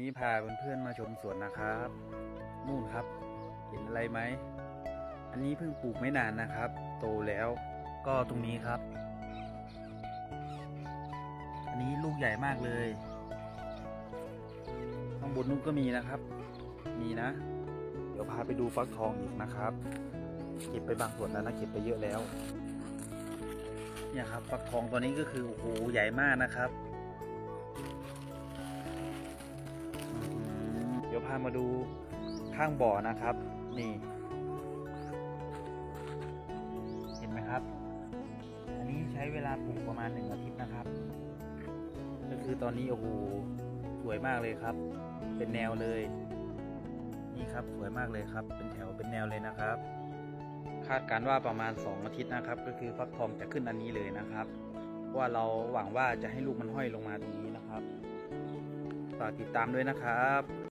นี้พาเพื่อนๆมาชมสวนนะครับ นู่นครับ เห็นอะไรไหม อันนี้เพิ่งปลูกไม่นานนะครับ โตแล้วก็ตรงนี้ครับ อันนี้ลูกใหญ่มากเลย ข้างบนนู้นก็มีนะครับ มีนะ เดี๋ยวพาไปดูฟักทองอีกนะครับ เก็บไปบางส่วนแล้วนะเก็บไปเยอะแล้ว เนี่ยครับ ฟักทองตัวนี้ก็คือโอ้โหใหญ่มากนะครับามาดูข้างบ่อนะครับ นี่ เห็นไหมครับ อันนี้ใช้เวลาปลูกประมาณหนึ่งอาทิตย์นะครับ ก็คือตอนนี้โอ้โหสวยมากเลยครับ เป็นแนวเลย นี่ครับสวยมากเลยครับ เป็นแถวเป็นแนวเลยนะครับ คาดการว่าประมาณ 2 อาทิตย์นะครับ ก็คือฟักทองจะขึ้นอันนี้เลยนะครับว่าเราหวังว่าจะให้ลูกมันห้อยลงมาตรงนี้นะครับ ฝากติดตามด้วยนะครับ